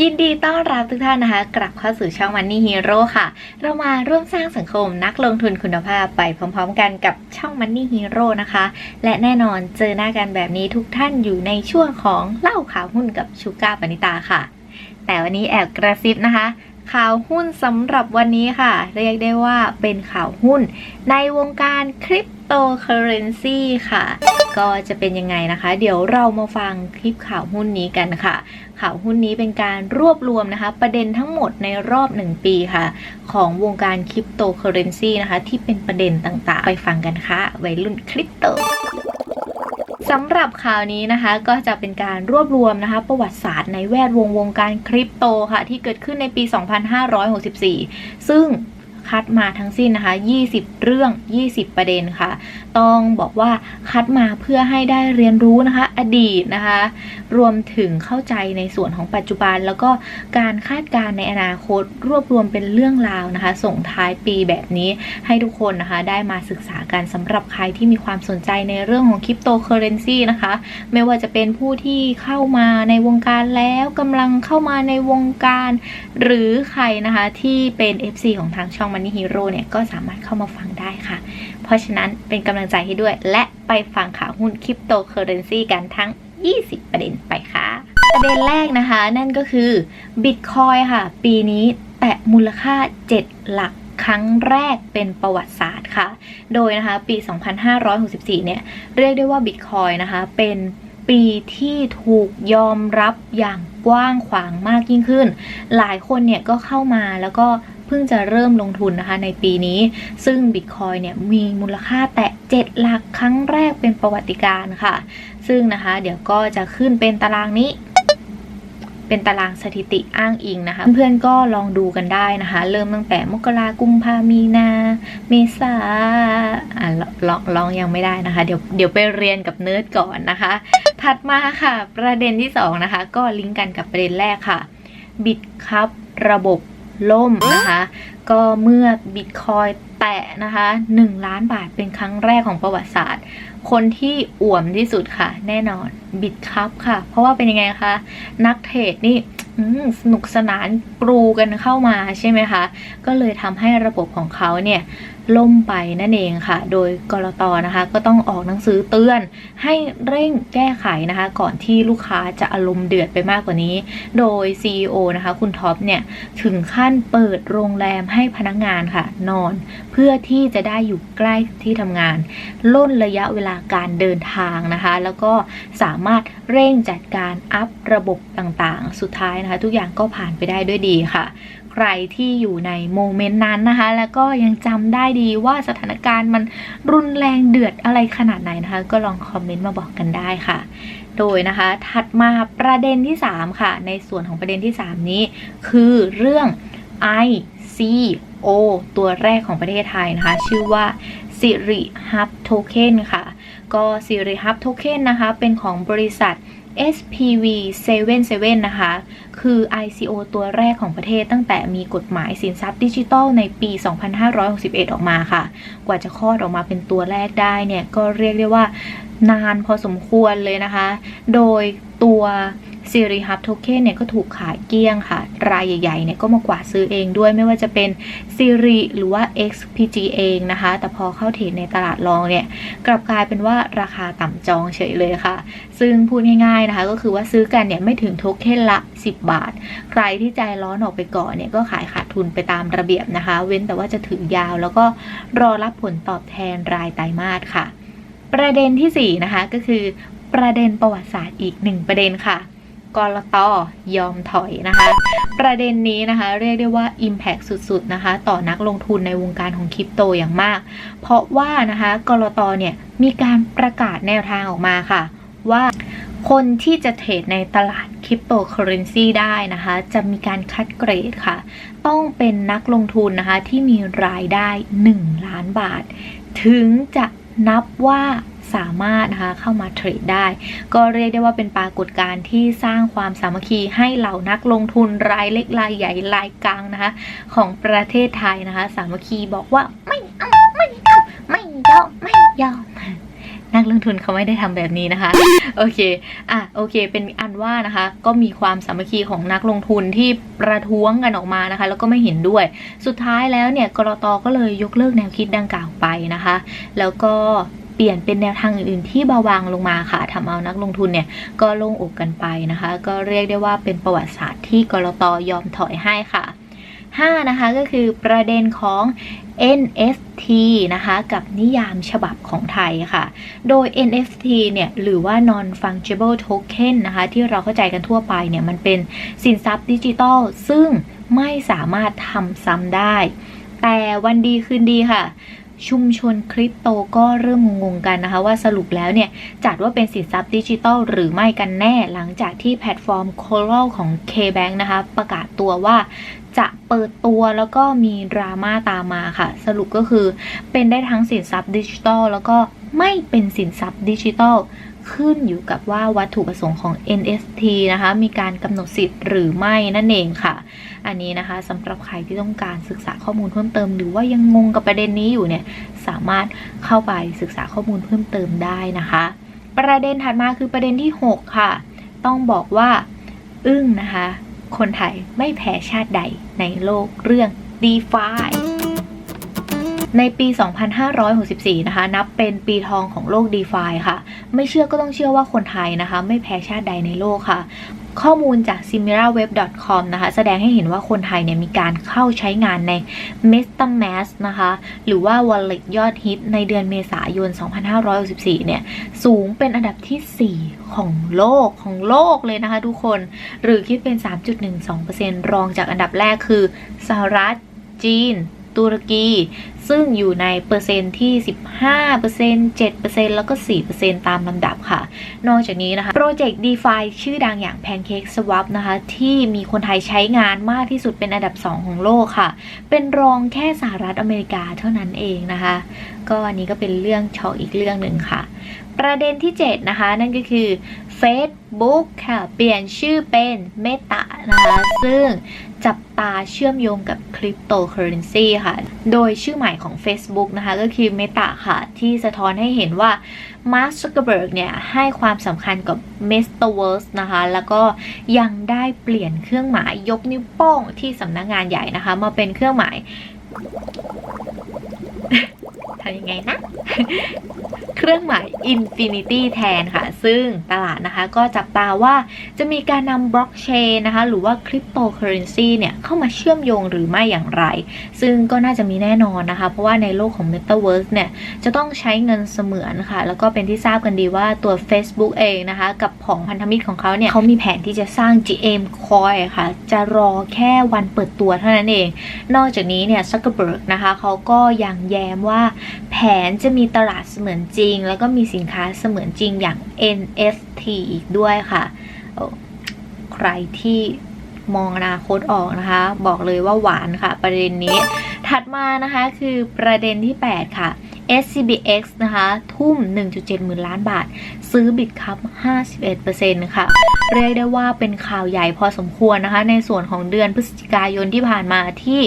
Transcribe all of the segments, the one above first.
ยินดีต้อนรับทุกท่านนะคะ กลับเข้าสู่ช่อง Money Hero ค่ะ เรามาร่วมสร้างสังคมนักลงทุนคุณภาพไปพร้อมๆ กันกับช่อง Money Hero นะคะ และแน่นอนเจอหน้ากันแบบนี้ทุกท่านอยู่ในช่วงของเล่าข่าวหุ้นกับชูก้าปณิตาค่ะ แต่วันนี้แอบกระซิบนะคะ ข่าวหุ้นสำหรับวันนี้ค่ะ เรียกได้ว่าเป็นข่าวหุ้น ในวงการคริปโโตเคอเรนซีค่ะ ก็จะเป็นยังไงนะคะ เดี๋ยวเรามาฟังคลิปข่าวหุ้นนี้กันค่ะ ข่าวหุ้นนี้เป็นการรวบรวมนะคะ ประเด็นทั้งหมดในรอบ 1 ปีค่ะ ของวงการคริปโตเคอเรนซีนะคะ ที่เป็นประเด็นต่างๆ ไปฟังกันค่ะวัยรุ่นคริปโตสำหรับข่าวนี้นะคะก็จะเป็นการรวบรวมนะคะ ประวัติศาสตร์ในแวดวงวงการคริปโตค่ะ ที่เกิดขึ้นในปี 2564 ซึ่ง คัดมาทั้งสิ้นนะคะ 20 เรื่อง 20 ประเด็นค่ะ ต้องบอกว่าคัดมาเพื่อให้ได้เรียนรู้นะคะ อดีตนะคะ รวมถึงเข้าใจในส่วนของปัจจุบัน แล้วก็การคาดการณ์ในอนาคต รวบรวมเป็นเรื่องราวนะคะ ส่งท้ายปีแบบนี้ให้ทุกคนนะคะ ได้มาศึกษากันสำหรับใครที่มีความสนใจในเรื่องของคริปโตเคอเรนซีนะคะ ไม่ว่าจะเป็นผู้ที่เข้ามาในวงการแล้วกำลังเข้ามาในวงการ หรือใครนะคะที่เป็น FC ของทางช่อง Money Hero เนี่ยก็สามารถเข้ามาฟังได้ค่ะ เพราะฉะนั้นเป็นกำลังใจให้ด้วย และไปฟังข่าวหุ้นคริปโตเคอเรนซีกันทั้ง 20 ประเด็นไปค่ะ ประเด็นแรกนะคะ นั่นก็คือ Bitcoin ค่ะ ปีนี้แตะมูลค่า 7 หลักครั้งแรกเป็นประวัติศาสตร์ค่ะ โดยนะคะปี 2564 เนี่ย เรียกได้ว่า Bitcoin นะคะ เป็นปีที่ถูกยอมรับอย่างกว้างขวางมากยิ่งขึ้น หลายคนเนี่ยก็เข้ามาแล้วก็ พิ่งจะเริ่มลงทุนนะคะในปีนี้ ซึ่ง Bitcoin เนี่ยมีมูลค่าแตะ7หลักครั้งแรกเป็นประวัติการค่ะ ซึ่งนะคะเดี๋ยวก็จะขึ้นเป็นตารางนี้เป็นตารางสถิติอ้างอิงนะคะ เพื่อนๆก็ลองดูกันได้นะคะ เริ่มตั้งแต่มกรากุมภามีนา เมษาอะลลองลองยังไม่ได้นะคะ เดี๋ยวเดี๋ยวไปเรียนกับเนิร์ดก่อนนะคะ ถัดมาค่ะ ประเด็นที่ 2 นะคะ ก็ลิงก์กันกับประเด็นแรกค่ะบิตครับระบบ ล่มนะคะ ก็เมื่อบิตคอยแตะนะคะ1ล้านบาทเป็นครั้งแรกของประวัติศาสตร์ คนที่อ่วมที่สุดค่ะ แน่นอนบิตครับค่ะ เพราะว่าเป็นยังไงคะ นักเทรดนี่สนุกสนานกรูกันเข้ามาใช่ไหมคะ ก็เลยทำให้ระบบของเขาเนี่ย ล่มไปนั่นเองค่ะ โดยกรตนะคะ ก็ต้องออกหนังสือเตือน ให้เร่งแก้ไขนะคะ ก่อนที่ลูกค้าจะอารมณ์เดือดไปมากกว่านี้ โดย CEO นะคะ คุณท็อปเนี่ย ถึงขั้นเปิดโรงแรมให้พนักงานค่ะ นอน เพื่อที่จะได้อยู่ใกล้ที่ทำงาน ล่นระยะเวลาการเดินทางนะคะ แล้วก็สามารถเร่งจัดการอัพระบบต่างๆ สุดท้ายนะคะ ทุกอย่างก็ผ่านไปได้ด้วยดีค่ะ ใครที่อยู่ในโมเมนต์นั้นนะคะ แล้วก็ยังจำได้ดีว่าสถานการณ์มันรุนแรงเดือดอะไรขนาดไหนนะคะ ก็ลองคอมเมนต์มาบอกกันได้ค่ะ โดยนะคะ ถัดมาประเด็นที่ 3 ค่ะ ในส่วนของประเด็นที่ 3 นี้ คือเรื่อง ICO ตัวแรกของประเทศไทยนะคะ ชื่อว่า Siri Hub Token ค่ะ ก็ Siri Hub Token นะคะ เป็นของบริษัท SPV 77 นะคะ คือ ICO ตัวแรกของประเทศตั้งแต่มีกฎหมายสินทรัพย์ดิจิทัลในปี 2561 ออกมาค่ะ กว่าจะคลอดออกมาเป็นตัวแรกได้เนี่ย ก็เรียกได้ว่านานพอสมควรเลยนะคะ โดยตัว s i r i Hub Token เนี่ยก็ถูกขายเกลี้ยงค่ะ รายใหญ่ๆเนี่ยก็มากวาดซื้อเองด้วยไม่ว่าจะเป็น Siri หรือว่า XPG เองนะคะ แต่พอเข้าเทรดในตลาดรองเนี่ย กลับกลายเป็นว่าราคาต่ำจองเฉยเลยค่ะ ซึ่งพูดง่ายๆนะคะ ก็คือว่าซื้อกันเนี่ยไม่ถึงโทเค็นละ 10 บาท ใครที่ใจร้อนออกไปก่อนเนี่ยก็ขายขาดทุนไปตามระเบียบนะคะ เว้นแต่ว่าจะถือยาวแล้วก็รอรับผลตอบแทนรายไตรมาสค่ะ ประเด็นที่4นะคะก็คือประเด็นประวัติศาสตร์อีกหนึ่งประเด็นค่ะ กรตยอมถอยนะคะ ประเด็นนี้นะคะเรียกได้ว่า Impact สุดๆนะคะ ต่อนักลงทุนในวงการของคริปโตอย่างมาก เพราะว่านะคะกรตเนี่ยมีการประกาศแนวทางออกมาค่ะ ว่าคนที่จะเทรดในตลาดคริปโตเคอเรนซีได้นะคะ จะมีการคัดเกรดค่ะ ต้องเป็นนักลงทุนนะคะที่มีรายได้ 1 ล้านบาท ถึงจะนับว่า สามารถนะคะเข้ามาเทรดได้ ก็เรียกได้ว่าเป็นปรากฏการณ์ที่สร้างความสามัคคีให้เหล่านักลงทุนรายเล็กรายใหญ่รายกลางนะคะของประเทศไทยนะคะ สามัคคีบอกว่าไม่เอาไม่เอาไม่ยอมไม่ยอมนักลงทุนเขาไม่ได้ทำแบบนี้นะคะ โอเค อะ โอเค เป็นอันว่านะคะ ก็มีความสามัคคีของนักลงทุนที่ประท้วงกันออกมานะคะ แล้วก็ไม่เห็นด้วย สุดท้ายแล้วเนี่ย กรตก็เลยยกเลิกแนวคิดดังกล่าวไปนะคะ แล้วก็ เปลี่ยนเป็นแนวทางอื่นๆ ที่เบาบางลงมาค่ะทำเอานักลงทุนเนี่ยก็โล่งอกกันไปนะคะ ก็เรียกได้ว่าเป็นประวัติศาสตร์ที่กรตยอมถอยให้ค่ะ 5 นะคะก็คือประเด็นของ NFT นะคะกับนิยามฉบับของไทยค่ะ โดย NFT เนี่ยหรือว่า non fungible token นะคะที่เราเข้าใจกันทั่วไปเนี่ยมันเป็นสินทรัพย์ดิจิทัล ซึ่งไม่สามารถทำซ้ำได้ แต่วันดีคืนดีค่ะ ชุมชนคริปโตก็เริ่มงงกันนะคะ ว่าสรุปแล้วเนี่ย จัดว่าเป็นสินทรัพย์ดิจิทัลหรือไม่กันแน่หลังจากที่แพลตฟอร์ม Coral ของ KBank นะคะ ประกาศตัวว่าจะเปิดตัวแล้วก็มีดราม่าตามมาค่ะ สรุปก็คือเป็นได้ทั้งสินทรัพย์ดิจิทัลแล้วก็ไม่เป็นสินทรัพย์ดิจิทัล ขึ้นอยู่กับว่าวัตถุประสงค์ของ NFT นะคะ มีการกำหนดสิทธิ์หรือไม่นั่นเองค่ะ อันนี้นะคะสำหรับใครที่ต้องการศึกษาข้อมูลเพิ่มเติม หรือว่ายังงงกับประเด็นนี้อยู่เนี่ยสามารถเข้าไปศึกษาข้อมูลเพิ่มเติมได้นะคะ ประเด็นถัดมาคือประเด็นที่ 6 ค่ะ ต้องบอกว่าอึ้งนะคะ คนไทยไม่แพ้ชาติใดในโลกเรื่อง DeFi ในปี 2564 นะคะ นับเป็นปีทองของโลก DeFi ค่ะ ไม่เชื่อก็ต้องเชื่อว่าคนไทยนะคะ ไม่แพ้ชาติใดในโลกค่ะ ข้อมูลจาก similarweb.com นะคะ แสดงให้เห็นว่าคนไทยเนี่ยมีการเข้าใช้งานใน MetaMask นะคะ หรือว่า wallet ยอดฮิตในเดือนเมษายน 2564 เนี่ย สูงเป็นอันดับที่ 4 ของโลกของโลกเลยนะคะทุกคน หรือคิดเป็น 3.12%รองจากอันดับแรกคือสหรัฐจีน ตุรกี ซึ่งอยู่ในเปอร์เซ็นต์ที่ 15% 7%แล้วก็ 4%ตามลำดับค่ะ นอกจากนี้นะคะ โปรเจกต์ DeFi ชื่อดังอย่าง Pancake Swap นะคะ ที่มีคนไทยใช้งานมากที่สุดเป็นอันดับ 2 ของโลกค่ะ เป็นรองแค่สหรัฐอเมริกาเท่านั้นเองนะคะ ก็อันนี้ก็เป็นเรื่องช็อกอีกเรื่องหนึ่งค่ะ ประเด็นที่ 7 นะคะ นั่นก็คือ Facebook ค่ะ เปลี่ยนชื่อเป็น Meta นะคะ ซึ่ง จับตาเชื่อมโยงกับคริปโตเคอเรนซีค่ะ โดยชื่อใหม่ของ Facebook นะคะก็คือ Meta ค่ะ ที่สะท้อนให้เห็นว่า Mark Zuckerberg เนี่ยให้ความสำคัญกับ Metaverse นะคะ แล้วก็ยังได้เปลี่ยนเครื่องหมายยกนิ้วโป้งที่สำนักงานใหญ่นะคะ มาเป็นเครื่องหมายทำยังไงนะ เครื่องหมาย Infinity แทนค่ะ ซึ่งตลาดนะคะก็จับตาว่าจะมีการนำบล็อกเชนนะคะหรือว่าคริปโตเคอเรนซีเนี่ยเข้ามาเชื่อมโยงหรือไม่อย่างไร ซึ่งก็น่าจะมีแน่นอนนะคะ เพราะว่าในโลกของ Metaverse เนี่ยจะต้องใช้เงินเสมือนค่ะ แล้วก็เป็นที่ทราบกันดีว่าตัว Facebook เองนะคะ กับผองพันธมิตรของเขาเนี่ยเขามีแผนที่จะสร้าง GM Coin ค่ะ จะรอแค่วันเปิดตัวเท่านั้นเอง นอกจากนี้เนี่ย Zuckerberg นะคะเขาก็ยังแย้มว่าแผนจะมีตลาดเสมือนจริง แล้วก็มีสินค้าเสมือนจริงอย่าง NFT อีกด้วยค่ะใครที่มองอนาคตออกนะคะ บอกเลยว่าหวานค่ะ ประเด็นนี้ ถัดมานะคะคือประเด็นที่ 8 ค่ะ SCBX นะคะ ทุ่ม 1.7 หมื่นล้านบาท ซื้อบิตคัพ 51%ค่ะเรียกได้ว่าเป็นข่าวใหญ่พอสมควรนะคะ ในส่วนของเดือนพฤศจิกายนที่ผ่านมาที่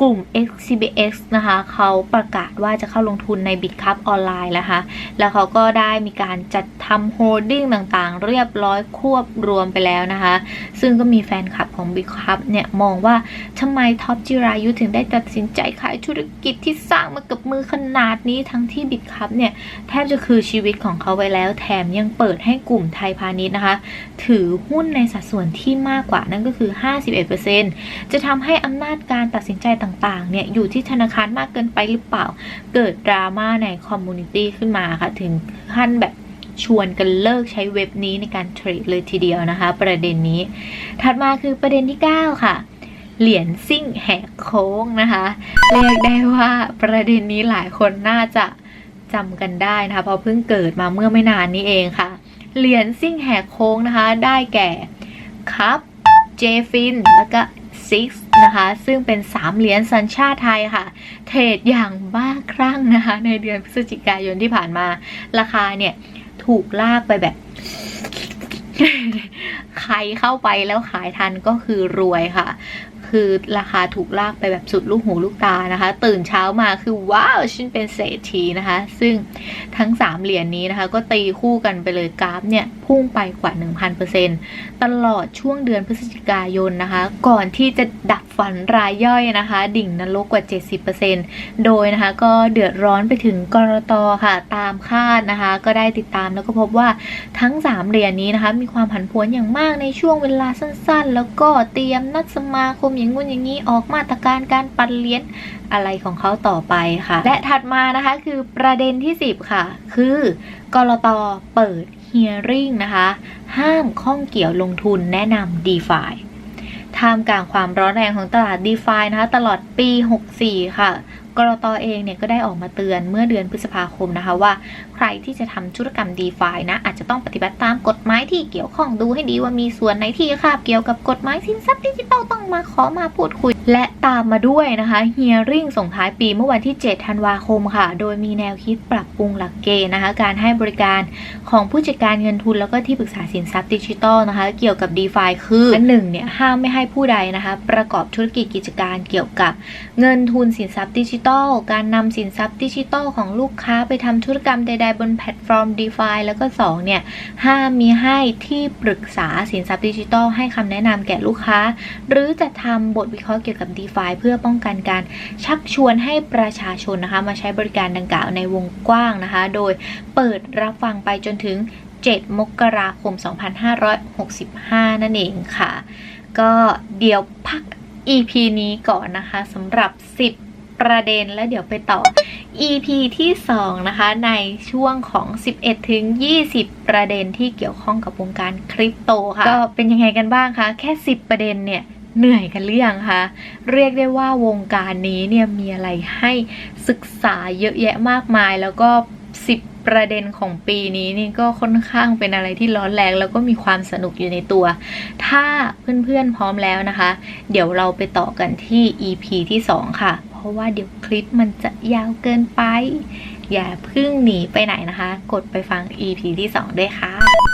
กลุ่ม XCBX นะคะ เขาประกาศว่าจะเข้าลงทุนใน Bitcup ออนไลน์แล้วค่ะแล้วเขาก็ได้มีการจัดทำโฮลดิ้งต่างๆ เรียบร้อยควบรวมไปแล้วนะคะ ซึ่งก็มีแฟนคลับของ Bitcup เนี่ย มองว่าทำไมท็อปจิรายุถึงได้ตัดสินใจขายธุรกิจที่สร้างมากับมือขนาดนี้ทั้งที่ Bitcup เนี่ยแทบจะคือชีวิตของเขาไว้แล้ว แถมยังเปิดให้กลุ่มไทยพาณิชย์นะคะ ถือหุ้นในสัดส่วนที่มากกว่านั่นก็คือ 51%จะทำให้อำนาจการตัดสินใจต่างๆเนี่ยอยู่ที่ธนาคารมากเกินไปหรือเปล่า เกิดดราม่าในคอมมูนิตี้ขึ้นมาค่ะ ถึงขั้นแบบชวนกันเลิกใช้เว็บนี้ในการเทรดเลยทีเดียวนะคะ ประเด็นนี้ ถัดมาคือประเด็นที่ 9 ค่ะ เหรียญซิ่งแหกโค้งนะคะ เรียกได้ว่าประเด็นนี้หลายคนน่าจะจำกันได้นะคะ เพราะเพิ่งเกิดมาเมื่อไม่นานนี้เองค่ะ เหรียญซิ่งแหกโค้งนะคะ ได้แก่ครับเจฟินแล้วก็ซิกนะคะ ซึ่งเป็น 3 เหรียญสัญชาติไทยค่ะ เทรดอย่างบ้าคลั่งนะคะ ในเดือนพฤศจิกายนที่ผ่านมา ราคาเนี่ย ถูกลากไปแบบ ใครเข้าไปแล้วขายทันก็คือรวยค่ะ คือราคาถูกลากไปแบบสุดลูกหูลูกตานะคะ ตื่นเช้ามาคือว้าวฉันเป็นเศรษฐีนะคะ ซึ่งทั้ง 3 เหรียญนี้นะคะ ก็ตีคู่กันไปเลยกราฟเนี่ยพุ่งไปกว่า 1,000%ตลอดช่วงเดือนพฤศจิกายนนะคะ ก่อนที่จะดับ ฝันรายย่อยนะคะ ดิ่งนรกกว่า 70%โดยนะคะก็เดือดร้อนไปถึงกรตค่ะ ตามคาดนะคะ ก็ได้ติดตามแล้วก็พบว่าทั้ง 3 เหรียญนี้นะคะ มีความผันผวนอย่างมากในช่วงเวลาสั้นๆ แล้วก็เตรียมนัดสมาคมอย่างงู้นอย่างนี้ออกมาตรการการปันเหรียญอะไรของเขาต่อไปค่ะ และถัดมานะคะคือประเด็นที่ 10 ค่ะ คือกรตเปิด hearing นะคะ ห้ามข้องเกี่ยวลงทุนแนะนำ DeFi ท่ามกลางความร้อนแรงของตลาด DeFi นะคะตลอดปี 64 ค่ะ กรตเองเนี่ยก็ได้ออกมาเตือนเมื่อเดือนพฤษภาคมนะคะว่า ใครที่จะทำธุรกรรม DeFi นะ อาจจะต้องปฏิบัติตามกฎหมายที่เกี่ยวข้องดูให้ดีว่ามีส่วนไหนที่คาบเกี่ยวกับกฎหมายสินทรัพย์ดิจิทัลต้องมาขอมาพูดคุย และตามมาด้วยนะคะ Hearing ส่งท้ายปีเมื่อวันที่ 7 ธันวาคมค่ะ โดยมีแนวคิดปรับปรุงหลักเกณฑ์นะคะ การให้บริการของผู้จัดการเงินทุนแล้วก็ที่ปรึกษาสินทรัพย์ดิจิทัลนะคะ เกี่ยวกับ DeFi คืออันหนึ่งเนี่ยห้ามไม่ให้ผู้ใดนะคะ ประกอบธุรกิจกิจการเกี่ยวกับเงินทุนสินทรัพย์ดิจิทัล การนำสินทรัพย์ดิจิทัลของลูกค้าไปทำธุรกรรมใด ๆ บนแพลตฟอร์ม DeFi แล้วก็2เนี่ยห้ามมีให้ที่ปรึกษาสินทรัพย์ดิจิทัลให้คำแนะนำแก่ลูกค้า หรือจะทำบทวิเคราะห์เกี่ยวกับ DeFi เพื่อป้องกันการชักชวนให้ประชาชนนะคะมาใช้บริการดังกล่าวในวงกว้างนะคะ โดยเปิดรับฟังไปจนถึง 7 มกราคม 2565 นั่นเองค่ะ ก็เดี๋ยวพัก EP นี้ก่อนนะคะสำหรับ 10 ประเด็นแล้วเดี๋ยวไปต่อ EP ที่ 2 นะคะ ในช่วงของ 11 ถึง 20 ประเด็นที่เกี่ยวข้องกับวงการคริปโตค่ะ ก็เป็นยังไงกันบ้างคะ แค่ 10 ประเด็นเนี่ยเหนื่อยกันหรือยังคะ เรียกได้ว่าวงการนี้เนี่ยมีอะไรให้ศึกษาเยอะแยะมากมายแล้วก็ 10ประเด็นของปีนี้นี่ก็ค่อนข้างเป็นอะไรที่ร้อนแรงแล้วก็มีความสนุกอยู่ในตัว ถ้าเพื่อนๆพร้อมแล้วนะคะ เดี๋ยวเราไปต่อกันที่ EP ที่ 2 ค่ะ เพราะว่าเดี๋ยวคลิปมันจะยาวเกินไป อย่าเพึ่งหนีไปไหนนะคะ กดไปฟัง EP ที่ 2 ด้วยค่ะ